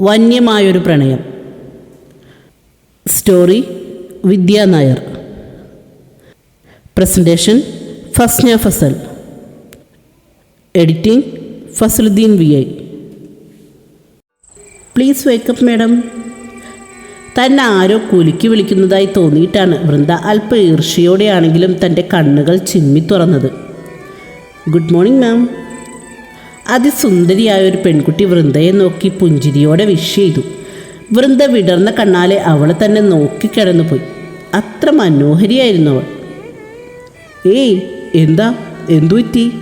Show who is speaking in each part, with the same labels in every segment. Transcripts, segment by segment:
Speaker 1: വന്യമായൊരു പ്രണയം. Story Vidya Nair. Presentation Fasna Fasal. Editing Fasaluddin V I. Please wake up madam തന്നെ ആരോ കുലുക്കി വിളിക്കുന്നതായി തോന്നിയിട്ടാണ് വൃന്ദ അല്പ ഈർഷ്യയോടെയാണെങ്കിലും തന്റെ കണ്ണുകൾ ചിമ്മി തുറന്നത്. ഗുഡ് മോർണിംഗ് മാം അതിസുന്ദരിയായ ഒരു പെൺകുട്ടി വൃന്ദയെ നോക്കി പുഞ്ചിരിയോടെ വിഷ് ചെയ്തു. വൃന്ദ വിടർന്ന കണ്ണാലെ അവളെ തന്നെ നോക്കിക്കിടന്നുപോയി അത്ര മനോഹരിയായിരുന്നു അവൾ. ഏയ് എന്താ? എന്തു പറ്റി?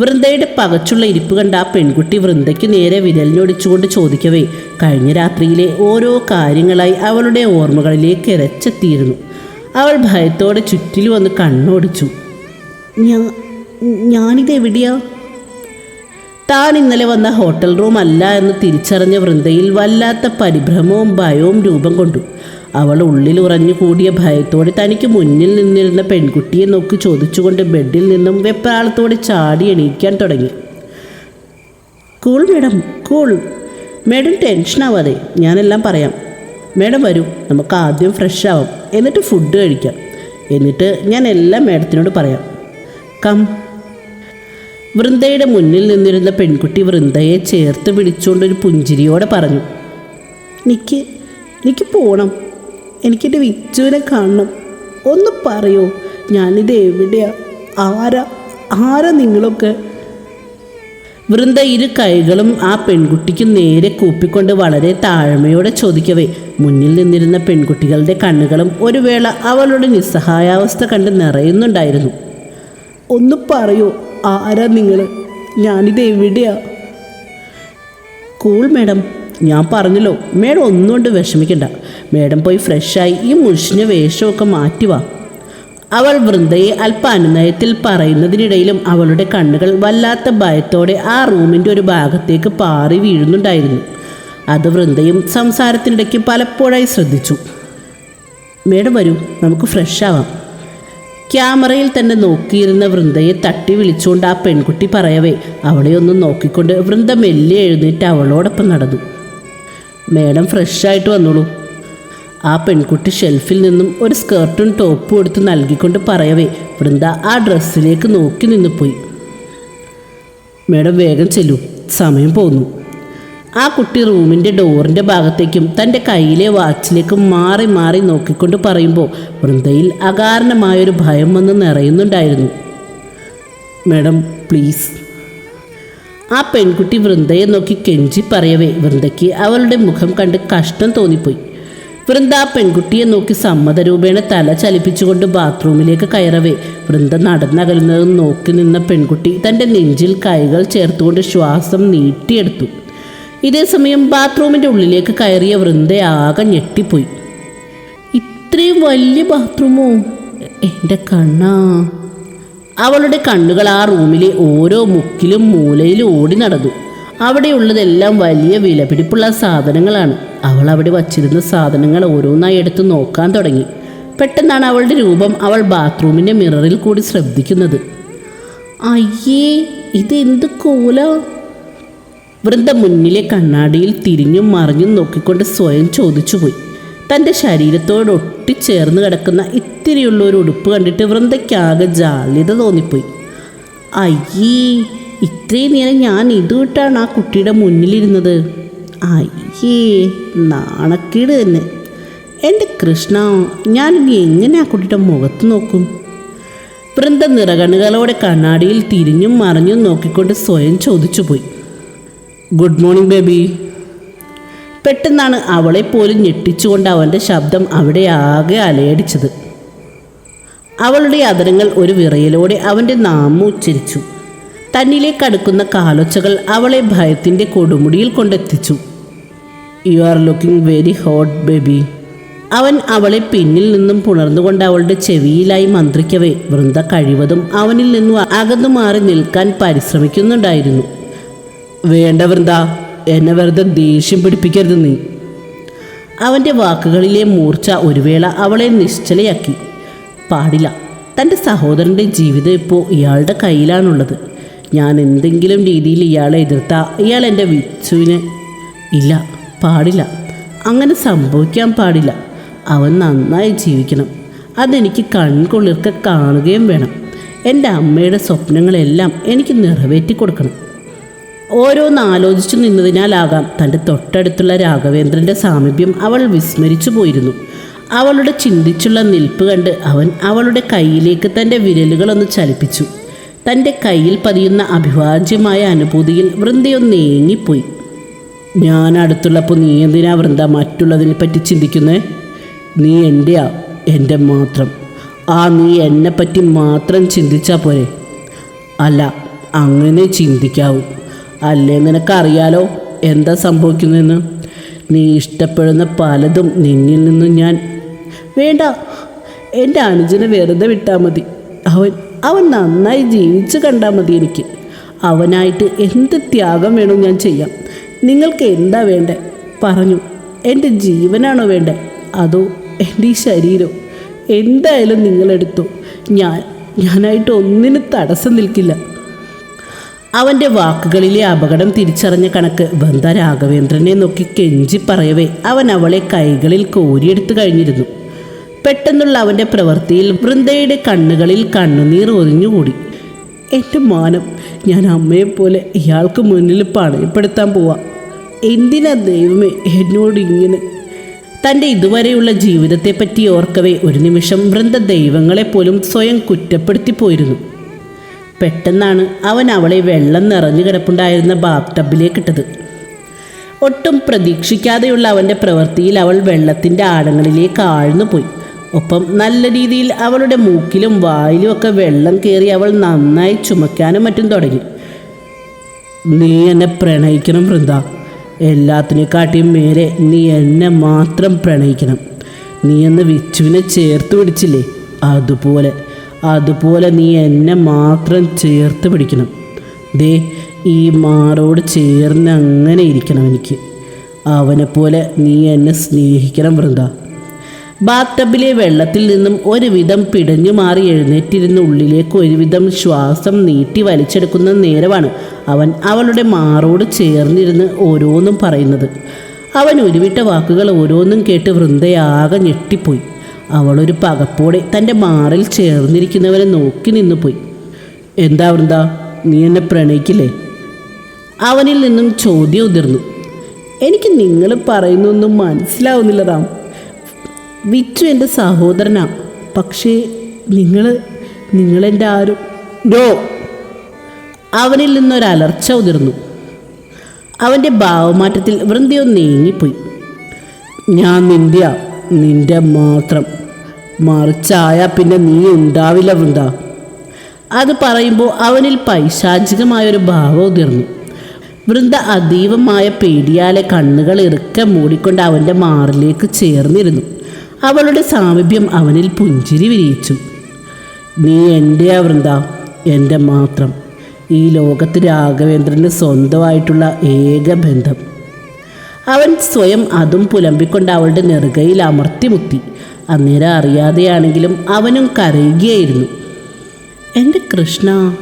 Speaker 1: വൃന്ദയുടെ പകച്ചുള്ള ഇരിപ്പ് കണ്ട ആ പെൺകുട്ടി വൃന്ദയ്ക്ക് നേരെ വിരലിനൊടിച്ചുകൊണ്ട് ചോദിക്കവേ കഴിഞ്ഞ രാത്രിയിലെ ഓരോ കാര്യങ്ങളായി അവളുടെ ഓർമ്മകളിലേക്ക് ഇരച്ചെത്തിയിരുന്നു അവൾ ഭയത്തോടെ ചുറ്റിലും വന്ന് കണ്ണോടിച്ചു. ഞാ ഞാനിത് എവിടെയാ താൻ ഇന്നലെ വന്ന ഹോട്ടൽ റൂം അല്ല എന്ന് തിരിച്ചറിഞ്ഞ വൃന്ദയിൽ വല്ലാത്ത പരിഭ്രമവും ഭയവും രൂപം കൊണ്ടു. അവൾ ഉള്ളിൽ ഉറഞ്ഞു കൂടിയ ഭയത്തോടെ തനിക്ക് മുന്നിൽ നിന്നിരുന്ന പെൺകുട്ടിയെ നോക്കി ചോദിച്ചുകൊണ്ട് ബെഡിൽ നിന്നും വെപ്രാളത്തോടെ ചാടി എണീക്കാൻ തുടങ്ങി. Cool madam cool. മേഡം ടെൻഷനാവാതെ ഞാനെല്ലാം പറയാം. മേഡം വരൂ നമുക്ക് ആദ്യം ഫ്രഷ് ആവാം. എന്നിട്ട് ഫുഡ് കഴിക്കാം. എന്നിട്ട് ഞാൻ എല്ലാം മേഡത്തിനോട് പറയാം. കം. വൃന്ദയുടെ മുന്നിൽ നിന്നിരുന്ന പെൺകുട്ടി വൃന്ദയെ ചേർത്ത് പിടിച്ചുകൊണ്ടൊരു പുഞ്ചിരിയോടെ പറഞ്ഞു എനിക്ക് എനിക്ക് പോകണം എനിക്കെന്റെ വിച്ചുവിനെ കാണണം. ഒന്ന് പറയോ ഞാനിത് എവിടെയാ? ആരാ? ആരാ നിങ്ങളൊക്കെ? വൃന്ദ ഇരു കൈകളും ആ പെൺകുട്ടിക്ക് നേരെ കൂപ്പിക്കൊണ്ട് വളരെ താഴ്മയോടെ ചോദിക്കവേ മുന്നിൽ നിന്നിരുന്ന പെൺകുട്ടികളുടെ കണ്ണുകളും ഒരു വേള അവളുടെ നിസ്സഹായാവസ്ഥ കണ്ട് നിറയുന്നുണ്ടായിരുന്നു. ഒന്ന് പറയൂ ആരാ നിങ്ങൾ ഞാനിത് എവിടെയാ? കൂൾ മേഡം ഞാൻ പറഞ്ഞല്ലോ. മേഡം ഒന്നുകൊണ്ട് വിഷമിക്കണ്ട. മേഡം പോയി ഫ്രഷായി ഈ മുഷിഞ്ഞ വേഷമൊക്കെ മാറ്റി വാ. അവൾ വൃന്ദയെ അല്പ അനുനയത്തിൽ പറയുന്നതിനിടയിലും അവളുടെ കണ്ണുകൾ വല്ലാത്ത ഭയത്തോടെ ആ റൂമിന്റെ ഒരു ഭാഗത്തേക്ക് പാറി വീഴുന്നുണ്ടായിരുന്നു. അത് വൃന്ദയും സംസാരത്തിനിടയ്ക്ക് പലപ്പോഴായി ശ്രദ്ധിച്ചു. മേഡം വരൂ. നമുക്ക് ഫ്രഷ് ആവാം. ക്യാമറയിൽ തന്നെ നോക്കിയിരുന്ന വൃന്ദയെ തട്ടി വിളിച്ചുകൊണ്ട് ആ പെൺകുട്ടി പറയവേ അവളെ ഒന്ന് നോക്കിക്കൊണ്ട് വൃന്ദ മെല്ലെ എഴുന്നേറ്റ് അവളോടൊപ്പം നടന്നു. മേഡം ഫ്രഷായിട്ട് വന്നോളൂ. ആ പെൺകുട്ടി ഷെൽഫിൽ നിന്നും ഒരു സ്കേർട്ടും ടോപ്പും എടുത്ത് നൽകിക്കൊണ്ട് പറയവേ വൃന്ദ ആ ഡ്രസ്സിലേക്ക് നോക്കി നിന്ന് പോയി മേഡം വേഗം ചെല്ലൂ. സമയം പോന്നു. ആ കുട്ടി റൂമിന്റെ ഡോറിന്റെ ഭാഗത്തേക്കും തന്റെ കയ്യിലെ വാച്ചിലേക്കും മാറി മാറി നോക്കിക്കൊണ്ട് പറയുമ്പോൾ വൃന്ദയിൽ അകാരണമായൊരു ഭയം വന്ന് നിറയുന്നുണ്ടായിരുന്നു. Madam please. ആ പെൺകുട്ടി വൃന്ദയെ നോക്കി കെഞ്ചി പറയവേ വൃന്ദയ്ക്ക് അവളുടെ മുഖം കണ്ട് കഷ്ടം തോന്നിപ്പോയി. വൃന്ദ ആ പെൺകുട്ടിയെ നോക്കി സമ്മതരൂപേണ തല ചലിപ്പിച്ചുകൊണ്ട് ബാത്റൂമിലേക്ക് കയറവേ വൃന്ദ നടന്നകലുന്നത് നോക്കി നിന്ന പെൺകുട്ടി തന്റെ നെഞ്ചിൽ കൈകൾ ചേർത്തുകൊണ്ട് ശ്വാസം നീട്ടിയെടുത്തു. ഇതേസമയം ബാത്റൂമിന്റെ ഉള്ളിലേക്ക് കയറിയ വൃന്ദ ആകെ ഞെട്ടിപ്പോയി. ഇത്രയും വലിയ ബാത്റൂമോ? എന്റെ കണ്ണാ. അവളുടെ കണ്ണുകൾ ആ റൂമിലെ ഓരോ മുക്കിലും മൂലയിലും ഓടി നടന്നു. അവിടെയുള്ളതെല്ലാം വലിയ വിലപിടിപ്പുള്ള സാധനങ്ങളാണ്. അവൾ അവിടെ വച്ചിരുന്ന സാധനങ്ങൾ ഓരോന്നായി എടുത്ത് നോക്കാൻ തുടങ്ങി. പെട്ടെന്നാണ് അവളുടെ രൂപം അവൾ ബാത്റൂമിന്റെ മിററിൽ കൂടി ശ്രദ്ധിക്കുന്നത്. അയ്യേ ഇത് എന്ത് കോല? വൃന്ദ മുന്നിലെ കണ്ണാടിയിൽ തിരിഞ്ഞും മറിഞ്ഞും നോക്കിക്കൊണ്ട് സ്വയം ചോദിച്ചുപോയി. തന്റെ ശരീരത്തോട് ഒട്ടിച്ചേർന്ന് കിടക്കുന്ന ഇത്തിരിയുള്ള ഒരു ഉടുപ്പ് കണ്ടിട്ട് വൃന്ദയ്ക്കാകെ ജാള്യത തോന്നിപ്പോയി. അയ്യേ ഇത്രയും നേരം ഞാൻ ഇതുവിട്ടാണ് ആ കുട്ടിയുടെ മുന്നിലിരുന്നത്? അയ്യേ നാണക്കേട് തന്നെ. എന്റെ കൃഷ്ണ ഞാനിനി എങ്ങനെ ആ കുട്ടിയുടെ മുഖത്ത് നോക്കും? വൃന്ദ നിറകണ്ണുകളോടെ കണ്ണാടിയിൽ തിരിഞ്ഞും മറിഞ്ഞും നോക്കിക്കൊണ്ട് സ്വയം ചോദിച്ചുപോയി. ഗുഡ് മോർണിംഗ് ബേബി പെട്ടെന്നാണ് അവളെ പോലും ഞെട്ടിച്ചുകൊണ്ട് അവന്റെ ശബ്ദം അവിടെ ആകെ അലയടിച്ചത്. അവളുടെ അതരങ്ങൾ ഒരു വിറയലോടെ അവന്റെ നാമം ഉച്ചരിച്ചു. തന്നിലേക്ക് അടുക്കുന്ന കാലൊച്ചകൾ അവളെ ഭയത്തിന്റെ കൊടുമുടിയിൽ കൊണ്ടെത്തിച്ചു. You are looking very hot baby അവൻ അവളെ പിന്നിൽ നിന്നും പുണർന്നുകൊണ്ട് അവളുടെ ചെവിയിലായി മന്ത്രിക്കവേ വൃന്ദ കഴിവതും അവനിൽ നിന്നും അകന്നു മാറി നിൽക്കാൻ പരിശ്രമിക്കുന്നുണ്ടായിരുന്നു. വേണ്ട വൃന്ദ എന്നെ വെറുതെ ദേഷ്യം പിടിപ്പിക്കരുത് നീ. അവന്റെ വാക്കുകളിലെ മൂർച്ച ഒരു വേള അവളെ നിശ്ചലയാക്കി. പാടില്ല തന്റെ സഹോദരന്റെ ജീവിതം ഇപ്പോൾ ഇയാളുടെ കയ്യിലാണുള്ളത്. ഞാൻ എന്തെങ്കിലും രീതിയിൽ ഇയാളെ എതിർത്താ ഇയാൾ എന്റെ വിച്ചുവിന്. ഇല്ല പാടില്ല അങ്ങനെ സംഭവിക്കാൻ പാടില്ല. അവൻ നന്നായി ജീവിക്കണം. അതെനിക്ക് കൺകൊള്ളിർക്ക കാണുകയും വേണം. എന്റെ അമ്മയുടെ സ്വപ്നങ്ങളെല്ലാം എനിക്ക് നിറവേറ്റി കൊടുക്കണം ഓരോന്ന് ആലോചിച്ചു നിന്നതിനാലാകാം തന്റെ തൊട്ടടുത്തുള്ള രാഘവേന്ദ്രന്റെ സാമീപ്യം അവൾ വിസ്മരിച്ചു പോയിരുന്നു. അവളുടെ ചിന്തിച്ചുള്ള നിൽപ്പ് കണ്ട് അവൻ അവളുടെ കയ്യിലേക്ക് തന്റെ വിരലുകളൊന്ന് ചലിപ്പിച്ചു. തന്റെ കയ്യിൽ പതിയുന്ന അഭിവാജ്യമായ അനുഭൂതിയിൽ വൃന്ദയൊന്ന് ഏങ്ങിപ്പോയി ഞാൻ അടുത്തുള്ളപ്പോൾ നീ എന്തിനാ വൃന്ദ മറ്റുള്ളതിനെ പറ്റി ചിന്തിക്കുന്നേ? നീ എന്റെയാ എന്റെ മാത്രം. ആ നീ എന്നെപ്പറ്റി മാത്രം ചിന്തിച്ചാൽ പോരെ. അല്ല അങ്ങനെ ചിന്തിക്കാവൂ. അല്ലേ? നിനക്കറിയാലോ എന്താ സംഭവിക്കുന്നതെന്ന്? നീ ഇഷ്ടപ്പെടുന്ന പലതും നിന്നിൽ നിന്നും ഞാൻ വേണ്ട. എന്റെ അനുജനെ വെറുതെ വിട്ടാൽ മതി. അവൻ അവൻ നന്നായി ജീവിച്ച് കണ്ടാൽ മതി എനിക്ക്. അവനായിട്ട് എന്ത് ത്യാഗം വേണം ഞാൻ ചെയ്യാം. നിങ്ങൾക്ക് എന്താ വേണ്ടേ? പറഞ്ഞു എന്റെ ജീവനാണോ വേണ്ടേ? അതോ എന്റെ ഈ ശരീരം? എന്തായാലും നിങ്ങളെടുത്തു. ഞാൻ ഞാനായിട്ട് ഒന്നിനും തടസ്സം നിൽക്കില്ല. അവന്റെ വാക്കുകളിലെ അപകടം തിരിച്ചറിഞ്ഞ കണക്ക് ബന്ധ രാഘവേന്ദ്രനെ നോക്കി കെഞ്ചി പറയവേ. അവൻ അവളെ കൈകളിൽ കോരിയെടുത്തു കഴിഞ്ഞിരുന്നു. പെട്ടെന്നുള്ള അവന്റെ പ്രവൃത്തിയിൽ വൃന്ദയുടെ കണ്ണുകളിൽ കണ്ണുനീർ ഒതിഞ്ഞുകൂടി എന്റെ മാനം ഞാൻ അമ്മയെ പോലെ ഇയാൾക്ക് മുന്നിൽ പണയപ്പെടുത്താൻ പോവാം. എന്തിനാ ദൈവമേ എന്നോട് ഇങ്ങനെ? തന്റെ ഇതുവരെയുള്ള ജീവിതത്തെപ്പറ്റി ഓർക്കവേ ഒരു നിമിഷം വൃന്ദ ദൈവങ്ങളെപ്പോലും സ്വയം കുറ്റപ്പെടുത്തി പോയിരുന്നു. പെട്ടെന്നാണ് അവൻ അവളെ വെള്ളം നിറഞ്ഞു കിടപ്പുണ്ടായിരുന്ന ബാത്ത് ടബിലേക്കിട്ടത് ഒട്ടും പ്രതീക്ഷിക്കാതെയുള്ള അവന്റെ പ്രവൃത്തിയിൽ അവൾ വെള്ളത്തിന്റെ ആഴങ്ങളിലേക്ക് ആഴ്ന്നു പോയി. ഒപ്പം നല്ല രീതിയിൽ അവളുടെ മൂക്കിലും വായിലും ഒക്കെ വെള്ളം കയറി അവൾ നന്നായി ചുമക്കാനും മറ്റും തുടങ്ങി. നീ എന്നെ പ്രണയിക്കണം വൃന്ദ. എല്ലാത്തിനെക്കാട്ടിയും മേലെ നീ എന്നെ മാത്രം പ്രണയിക്കണം. നീ എന്ന് വിച്ചുവിനെ ചേർത്ത് പിടിച്ചില്ലേ? അതുപോലെ അതുപോലെ നീ എന്നെ മാത്രം ചേർത്ത് പിടിക്കണം. ദേ ഈ മാറോട് ചേർന്ന് അങ്ങനെ ഇരിക്കണം എനിക്ക്. അവനെപ്പോലെ നീ എന്നെ സ്നേഹിക്കണം വൃന്ദ. ബാത്തബിലെ വെള്ളത്തിൽ നിന്നും ഒരുവിധം പിടഞ്ഞു മാറി എഴുന്നേറ്റിരുന്ന ഉള്ളിലേക്ക് ഒരുവിധം ശ്വാസം നീട്ടി വലിച്ചെടുക്കുന്ന നേരമാണ് അവൻ അവളുടെ മാറോട് ചേർന്നിരുന്ന് ഓരോന്നും പറയുന്നത്. അവൻ ഉരുവിട്ട വാക്കുകൾ ഓരോന്നും കേട്ട് വൃന്ദയാകെ ഞെട്ടിപ്പോയി. അവളൊരു പകപ്പോടെ തന്റെ മാറിൽ ചേർന്നിരിക്കുന്നവരെ നോക്കി നിന്നു പോയി എന്താ വൃന്ദ നീ എന്നെ പ്രണയിക്കില്ലേ? അവനിൽ നിന്നും ചോദ്യം ഉതിർന്നു. എനിക്ക് നിങ്ങൾ പറയുന്നൊന്നും മനസ്സിലാവുന്നില്ല റാം വിച്ചു എന്റെ സഹോദരനാ പക്ഷേ നിങ്ങൾ നിങ്ങളെന്റെ ആരും നോ. അവനിൽ നിന്നൊരലർച്ച ഉതിർന്നു. അവന്റെ ഭാവമാറ്റത്തിൽ വൃന്ദയോ നീങ്ങിപ്പോയി. ഞാൻ നിന്റെയാ നിന്റെ മാത്രം. മറിച്ചായ പിന്നെ നീ ഉണ്ടാവില്ല വൃന്ദ. അത് പറയുമ്പോൾ അവനിൽ പൈശാചികമായൊരു ഭാവം ഉതിർന്നു. വൃന്ദ അതീവമായ പേടിയാലെ കണ്ണുകൾ ഇറുക്കെ മൂടിക്കൊണ്ട് അവന്റെ മാറിലേക്ക് ചേർന്നിരുന്നു. അവളുടെ സാമീപ്യം അവനിൽ പുഞ്ചിരി വിരിയിച്ചു. നീ എന്റെയാ വൃന്ദ? എന്റെ മാത്രം. ഈ ലോകത്ത് രാഘവേന്ദ്രന് സ്വന്തമായിട്ടുള്ള ഏക ബന്ധം. അവൻ സ്വയം അതും പുലമ്പിക്കൊണ്ട് അവളുടെ നെറുകയിൽ അമർത്തിമുത്തി അന്നേരം അറിയാതെയാണെങ്കിലും അവനും കരയുകയായിരുന്നു. എന്റെ കൃഷ്ണ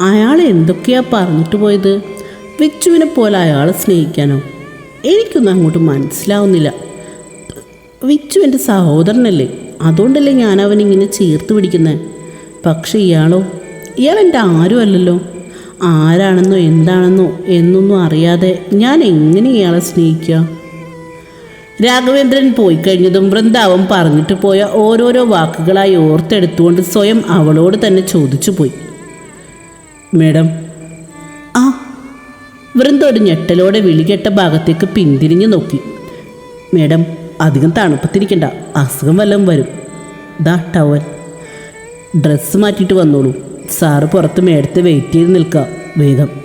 Speaker 1: അയാൾ എന്തൊക്കെയാ പറഞ്ഞിട്ട് പോയത്? വിച്ചുവിനെ പോലെ അയാളെ സ്നേഹിക്കാനോ? എനിക്കൊന്നും അങ്ങോട്ട് മനസ്സിലാവുന്നില്ല. വിച്ചു എന്റെ സഹോദരനല്ലേ? അതുകൊണ്ടല്ലേ ഞാൻ അവനിങ്ങനെ ചേർത്ത് പിടിക്കുന്നത് പക്ഷെ ഇയാളോ? ഇയാൾ എന്റെ ആരും അല്ലല്ലോ. ആരാണെന്നോ എന്താണെന്നോ എന്നൊന്നും അറിയാതെ ഞാൻ എങ്ങനെ ഇയാളെ സ്നേഹിക്കുക രാഘവേന്ദ്രൻ പോയി കഴിഞ്ഞതും വൃന്ദാവൻ പറഞ്ഞിട്ട് പോയ ഓരോരോ വാക്കുകളായി ഓർത്തെടുത്തുകൊണ്ട് സ്വയം അവളോട് തന്നെ ചോദിച്ചു പോയി. മേഡം ആ. വൃന്ദ ഒരു ഞെട്ടലോടെ വിളികെട്ട ഭാഗത്തേക്ക് പിന്തിരിഞ്ഞു നോക്കി. മേഡം അധികം തണുപ്പത്തിരിക്കണ്ട അസുഖം വല്ലതും വരും. ദാ ടവൽ. ഡ്രസ്സ് മാറ്റിയിട്ട് വന്നോളൂ. സാറ് പുറത്ത് മേടത്ത് വെയിറ്റ് ചെയ്ത് നിൽക്കുക വേഗം.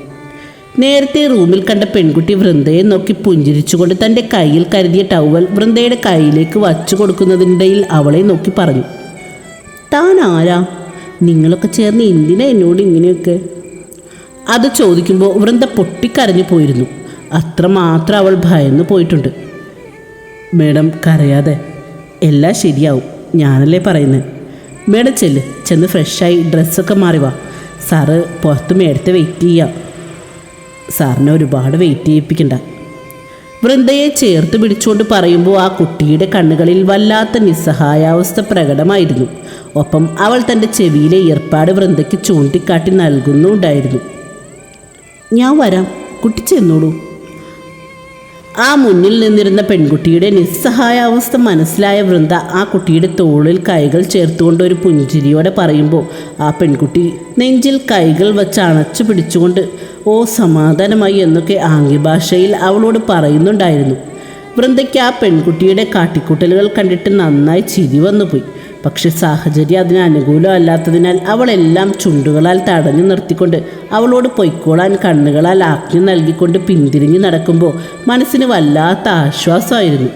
Speaker 1: നേരത്തെ റൂമിൽ കണ്ട പെൺകുട്ടി വൃന്ദയെ നോക്കി പുഞ്ചിരിച്ചുകൊണ്ട് തന്റെ കയ്യിൽ കരുതിയ ടവൽ വൃന്ദയുടെ കയ്യിലേക്ക് വച്ചു കൊടുക്കുന്നതിനിടയിൽ അവളെ നോക്കി പറഞ്ഞു താൻ ആരാ? നിങ്ങളൊക്കെ ചേർന്ന് എന്തിനാ എന്നോട് ഇങ്ങനെയൊക്കെ? അത് ചോദിക്കുമ്പോൾ വൃന്ദ പൊട്ടിക്കരഞ്ഞു പോയിരുന്നു. അത്രമാത്രം അവൾ ഭയന്നു പോയിട്ടുണ്ട്. മേഡം കരയാതെ. എല്ലാം ശരിയാവും. ഞാനല്ലേ പറയുന്നത് മേഡം ചെല്ല്. ചെന്ന് ഫ്രഷായി ഡ്രസ്സൊക്കെ മാറി വാ. സാറ് പുറത്ത് മേടത്തെ വെയിറ്റ് ചെയ്യാം. സാറിനെ ഒരുപാട് വെയിറ്റ് ചെയ്യിപ്പിക്കണ്ട. വൃന്ദയെ ചേർത്ത് പിടിച്ചുകൊണ്ട് പറയുമ്പോൾ ആ കുട്ടിയുടെ കണ്ണുകളിൽ വല്ലാത്ത നിസ്സഹായാവസ്ഥ പ്രകടമായിരുന്നു. ഒപ്പം അവൾ തന്റെ ചെവിയിലെ ഏർപ്പാട് വൃന്ദയ്ക്ക് ചൂണ്ടിക്കാട്ടി നൽകുന്നുണ്ടായിരുന്നു. ഞാൻ വരാം. കുട്ടി ചെന്നോളൂ. ആ മുന്നിൽ നിന്നിരുന്ന പെൺകുട്ടിയുടെ നിസ്സഹായാവസ്ഥ മനസ്സിലായ വൃന്ദ ആ കുട്ടിയുടെ തോളിൽ കൈകൾ ചേർത്തുകൊണ്ട് ഒരു പുഞ്ചിരിയോടെ പറയുമ്പോൾ ആ പെൺകുട്ടി നെഞ്ചിൽ കൈകൾ വെച്ച് അണച്ചു പിടിച്ചുകൊണ്ട് ഓ സമാധാനമായി എന്നൊക്കെ ആംഗ്യഭാഷയിൽ അവളോട് പറയുന്നുണ്ടായിരുന്നു. വൃന്ദയ്ക്ക് ആ പെൺകുട്ടിയുടെ കാട്ടിക്കൂട്ടലുകൾ കണ്ടിട്ട് നന്നായി ചിരി വന്നുപോയി. പക്ഷെ സാഹചര്യം അതിന് അനുകൂലമല്ലാത്തതിനാൽ അവളെല്ലാം ചുണ്ടുകളാൽ തടഞ്ഞു നിർത്തിക്കൊണ്ട് അവളോട് പൊയ്ക്കോളാൻ കണ്ണുകളാൽ ആജ്ഞ നൽകിക്കൊണ്ട് പിന്തിരിഞ്ഞു നടക്കുമ്പോൾ മനസ്സിന് വല്ലാത്ത ആശ്വാസമായിരുന്നു.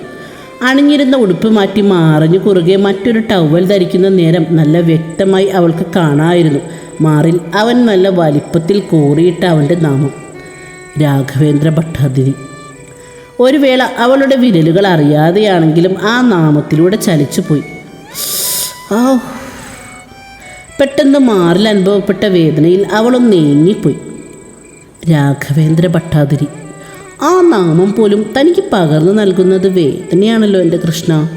Speaker 1: അണിഞ്ഞിരുന്ന ഉടുപ്പ് മാറ്റി മാറഞ്ഞു കുറുകെ മറ്റൊരു ടവൽ ധരിക്കുന്ന നേരം നല്ല വ്യക്തമായി അവൾക്ക് കാണാമായിരുന്നു മാറിൽ അവൻ നല്ല വലിപ്പത്തിൽ കോറിയിട്ട അവന്റെ നാമം. രാഘവേന്ദ്ര ഭട്ടാതിരി. ഒരു വേള അവളുടെ വിരലുകൾ അറിയാതെയാണെങ്കിലും ആ നാമത്തിലൂടെ ചലിച്ചുപോയി. ആ പെട്ടെന്ന് മാറിൽ അനുഭവപ്പെട്ട വേദനയിൽ അവളും നീങ്ങിപ്പോയി. രാഘവേന്ദ്ര ഭട്ടാതിരി ആ നാമം പോലും തനിക്ക് പകർന്നു നൽകുന്നത് വേദനയാണല്ലോ എന്റെ കൃഷ്ണ.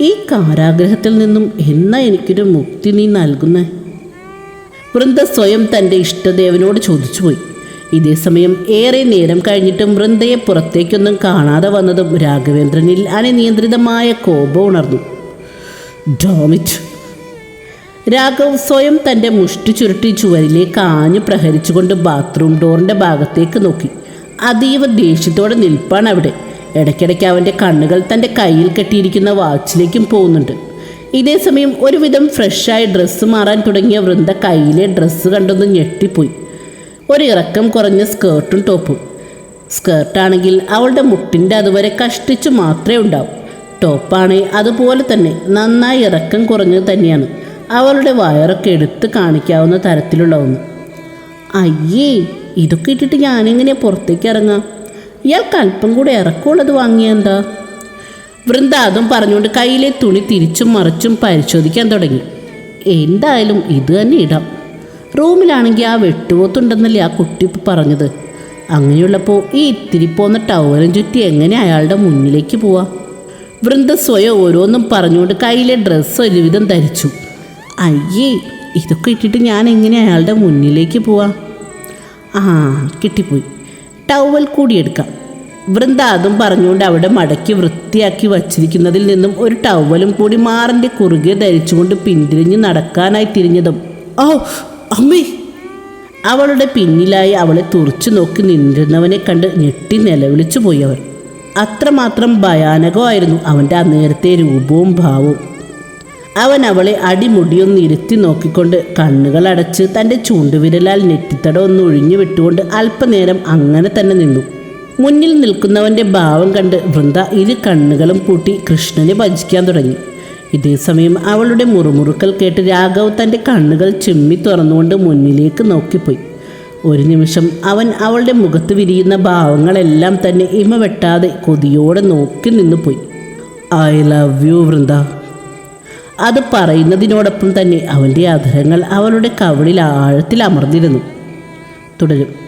Speaker 1: ഈ കാരാഗ്രഹത്തിൽ നിന്നും എന്നാ എനിക്കൊരു മുക്തി നീ നൽകുന്നേ? വൃന്ദ സ്വയം തന്റെ ഇഷ്ടദേവനോട് ചോദിച്ചുപോയി. ഇതേസമയം ഏറെ നേരം കഴിഞ്ഞിട്ടും വൃന്ദയെ പുറത്തേക്കൊന്നും കാണാതെ വന്നതും രാഘവേന്ദ്രനിൽ അനിയന്ത്രിതമായ കോപം ഉണർന്നു. ഡോമിറ്റ് രാഘവ് സ്വയം തന്റെ മുഷ്ടി ചുരുട്ടി ചുവരിലേക്ക് ആഞ്ഞു പ്രഹരിച്ചുകൊണ്ട് ബാത്റൂം ഡോറിന്റെ ഭാഗത്തേക്ക് നോക്കി. അതീവ ദേഷ്യത്തോടെ നിൽപ്പാണ് അവിടെ. ഇടയ്ക്കിടയ്ക്ക് അവന്റെ കണ്ണുകൾ തന്റെ കയ്യിൽ കെട്ടിയിരിക്കുന്ന വാച്ചിലേക്കും പോകുന്നുണ്ട്. ഇതേസമയം ഒരുവിധം ഫ്രഷായി ഡ്രസ്സ് മാറാൻ തുടങ്ങിയ വൃന്ദ കയ്യിലെ ഡ്രസ്സ് കണ്ടൊന്ന് ഞെട്ടിപ്പോയി. ഒരു ഇറക്കം കുറഞ്ഞ സ്കേർട്ടും ടോപ്പും. സ്കേർട്ടാണെങ്കിൽ അവളുടെ മുട്ടിന്റെ അതുവരെ കഷ്ടിച്ചു മാത്രമേ ഉണ്ടാവൂ. ടോപ്പാണ് അതുപോലെ തന്നെ നന്നായി ഇറക്കം കുറഞ്ഞത് തന്നെയാണ്. അവളുടെ വയറൊക്കെ എടുത്ത് കാണിക്കാവുന്ന തരത്തിലുള്ള ഒന്ന്. അയ്യേ ഇതൊക്കെ ഇട്ടിട്ട് ഞാനെങ്ങനെയാ പുറത്തേക്ക് ഇറങ്ങാം? ഇയാൾക്ക് അല്പം കൂടെ ഇറക്കമുള്ളത് വാങ്ങിയെന്താ വൃന്ദ അതും പറഞ്ഞുകൊണ്ട് കയ്യിലെ തുണി തിരിച്ചും മറിച്ചും പരിശോധിക്കാൻ തുടങ്ങി. എന്തായാലും ഇത് തന്നെ ഇടാം. റൂമിലാണെങ്കിൽ ആ വെട്ടുപോത്തുണ്ടെന്നല്ലേ ആ കുട്ടി പറഞ്ഞത്. അങ്ങനെയുള്ളപ്പോൾ ഈ ഇത്തിരി പോന്ന ടവലും ചുറ്റി എങ്ങനെ അയാളുടെ മുന്നിലേക്ക് പോവാ? വൃന്ദ സ്വയം ഓരോന്നും പറഞ്ഞുകൊണ്ട് കയ്യിലെ ഡ്രസ്സ് ഒരുവിധം ധരിച്ചു. അയ്യേ ഇതൊക്കെ ഇട്ടിട്ട് ഞാൻ എങ്ങനെ അയാളുടെ മുന്നിലേക്ക് പോവാ? ആ കിട്ടിപ്പോയി. ടവൽ കൂടി എടുക്കാം വൃന്ദ അതും പറഞ്ഞുകൊണ്ട് അവിടെ മടക്കി വൃത്തിയാക്കി വച്ചിരിക്കുന്നതിൽ നിന്നും ഒരു ടവലും കൂടി മാറിന്റെ കുറുകെ ധരിച്ചുകൊണ്ട് പിന്തിരിഞ്ഞ് നടക്കാനായി തിരിഞ്ഞതും. ഓ അമ്മേ! അവളുടെ പിന്നിലായി അവളെ തുറച്ചു നോക്കി നിന്നിരുന്നവനെ കണ്ട് ഞെട്ടി നിലവിളിച്ചു പോയി അവർ അത്രമാത്രം ഭയാനകമായിരുന്നു അവന്റെ ആ നേരത്തെ രൂപവും ഭാവവും. അവൻ അവളെ അടിമുടിയൊന്ന് ഇരുത്തി നോക്കിക്കൊണ്ട് കണ്ണുകൾ അടച്ച് തന്റെ ചൂണ്ടുവിരലാൽ നെറ്റിത്തട ഒന്ന് ഒഴിഞ്ഞു വിട്ടുകൊണ്ട് അല്പനേരം അങ്ങനെ തന്നെ നിന്നു. മുന്നിൽ നിൽക്കുന്നവന്റെ ഭാവം കണ്ട് വൃന്ദ ഇരു കണ്ണുകളും കൂട്ടി കൃഷ്ണനെ ഭജിക്കാൻ തുടങ്ങി. ഇതേ സമയം അവളുടെ മുറുമുറുക്കൽ കേട്ട് രാഘവ് തന്റെ കണ്ണുകൾ ചിമ്മി തുറന്നുകൊണ്ട് മുന്നിലേക്ക് നോക്കിപ്പോയി. ഒരു നിമിഷം അവൻ അവളുടെ മുഖത്ത് വിരിയുന്ന ഭാവങ്ങളെല്ലാം തന്നെ ഇമ വെട്ടാതെ കൊതിയോടെ നോക്കി നിന്നുപോയി. I love you Vrinda. അത് പറയുന്നതിനോടൊപ്പം തന്നെ അവന്റെ അധരങ്ങൾ അവളുടെ കവളിൽ ആഴത്തിൽ അമർന്നിരുന്നു. തുടരും.